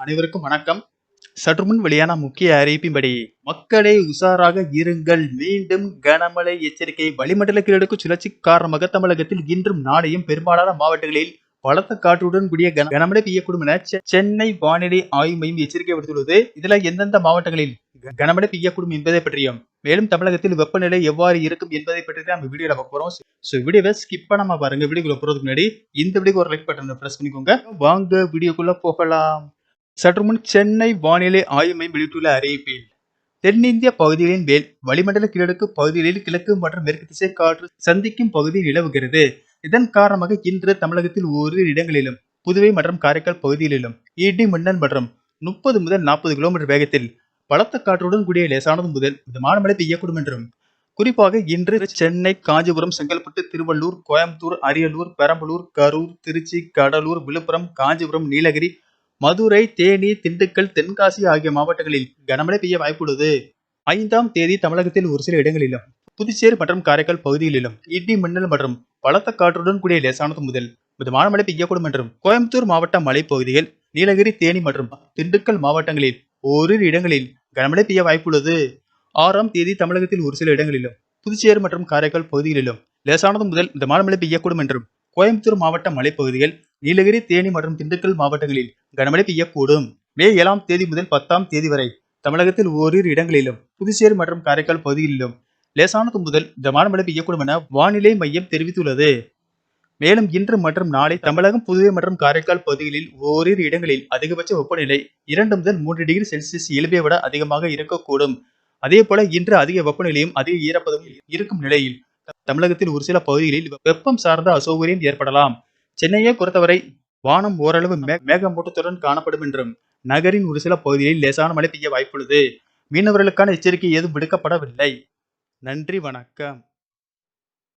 அனைவருக்கும் வணக்கம். சற்று முன் வெளியான முக்கிய அறிவிப்பின்படி மக்களே உஷாராக இருங்கள். மீண்டும் கனமழை எச்சரிக்கை வளிமண்டல கிழக்கு சுழற்சி காரணமாக தமிழகத்தில் இன்றும் நாளையும் பெரும்பாலான மாவட்டங்களில் பலத்த காற்றுடன் கூடிய கன- கனமழை பெய்யக்கூடும் என சென்னை வானிலை ஆய்வு மையம் எச்சரிக்கை விடுத்துள்ளது. இதுல எந்தெந்த மாவட்டங்களில் கனமழை பெய்யக்கூடும் என்பதை பற்றியும் மேலும் தமிழகத்தில் வெப்பநிலை எவ்வாறு இருக்கும் என்பதை பற்றி தான் நம்ம வீடியோல பார்க்க போறோம். ஸோ வீடியோவை ஸ்கிப் பண்ணாம பாருங்க. வீடியோக்குள்ள போறதுக்கு முன்னாடி இந்த வீடியோக்கு ஒரு லைக் பட்டன் ப்ரெஸ் பண்ணிக்கோங்க. வாங்க வீடியோக்குள்ள போகலாம். சற்றுமுன் சென்னை வானிலை ஆய்வு மையம் வெளியிட்டுள்ள அறிவிப்பில் தென்னிந்திய பகுதிகளின் மேல் வளிமண்டல கீழடுக்கு பகுதிகளில் கிழக்கு மற்றும் மேற்கு திசை காற்று சந்திக்கும் பகுதி நிலவுகிறது. இதன் காரணமாக இன்று தமிழகத்தில் ஓரிரு இடங்களிலும் புதுவை மற்றும் காரைக்கால் பகுதிகளிலும் இடி மின்னல் மற்றும் முப்பது முதல் நாற்பது கிலோமீட்டர் வேகத்தில் பலத்த காற்றுடன் கூடிய லேசானது முதல் மிதமான மழை பெய்யக்கூடும் என்றும் குறிப்பாக இன்று சென்னை காஞ்சிபுரம் செங்கல்பட்டு திருவள்ளூர் கோயம்புத்தூர் அரியலூர் பெரம்பலூர் கரூர் திருச்சி கடலூர் விழுப்புரம் காஞ்சிபுரம் நீலகிரி மதுரை தேனி திண்டுக்கல் தென்காசி ஆகிய மாவட்டங்களில் கனமழை பெய்ய வாய்ப்புள்ளது. ஐந்தாம் தேதி தமிழகத்தில் ஒரு சில இடங்களிலும் புதுச்சேரி மற்றும் காரைக்கால் பகுதிகளிலும் இடி மின்னல் மற்றும் பலத்த காற்றுடன் கூடிய லேசானது முதல் மிதமான மழை பெய்யக்கூடும் என்றும் கோயம்புத்தூர் மாவட்ட மலைப்பகுதிகள் நீலகிரி தேனி மற்றும் திண்டுக்கல் மாவட்டங்களில் ஓரிரு இடங்களில் கனமழை பெய்ய வாய்ப்புள்ளது. ஆறாம் தேதி தமிழகத்தில் ஒரு சில இடங்களிலும் புதுச்சேரி மற்றும் காரைக்கால் பகுதிகளிலும் லேசானது முதல் மிதமான மழை பெய்யக்கூடும் என்றும் கோயம்புத்தூர் மாவட்ட மலைப்பகுதியில் நீலகிரி தேனி மற்றும் திண்டுக்கல் மாவட்டங்களில் கனமழை பெய்யக்கூடும். மே ஏழாம் தேதி முதல் பத்தாம் தேதி வரை தமிழகத்தில் ஓரிரு இடங்களிலும் புதுச்சேரி மற்றும் காரைக்கால் பகுதிகளிலும் லேசானது முதல் மிதமான மழை பெய்யக்கூடும் என வானிலை மையம் தெரிவித்துள்ளது. மேலும் இன்று மற்றும் நாளை தமிழகம் புதுவை மற்றும் காரைக்கால் பகுதிகளில் ஓரிரு இடங்களில் அதிகபட்ச வெப்பநிலை இரண்டு முதல் மூன்று டிகிரி செல்சியஸ் இயல்பை விட அதிகமாக இருக்கக்கூடும். அதே போல இன்று அதிக வெப்பநிலையும் அதிக ஈரப்பதமும் இருக்கும் நிலையில் தமிழகத்தில் ஒரு சில பகுதிகளில் வெப்பம் சார்ந்த அசௌகரியம் ஏற்படலாம். சென்னையை பொறுத்தவரை வானம் ஓரளவு மேகமூட்டத்துடன் காணப்படும் என்றும் நகரின் ஒரு சில பகுதிகளில் லேசான மழை பெய்ய வாய்ப்புள்ளது. மீனவர்களுக்கான எச்சரிக்கை ஏதும் விடுக்கப்படவில்லை. நன்றி வணக்கம்.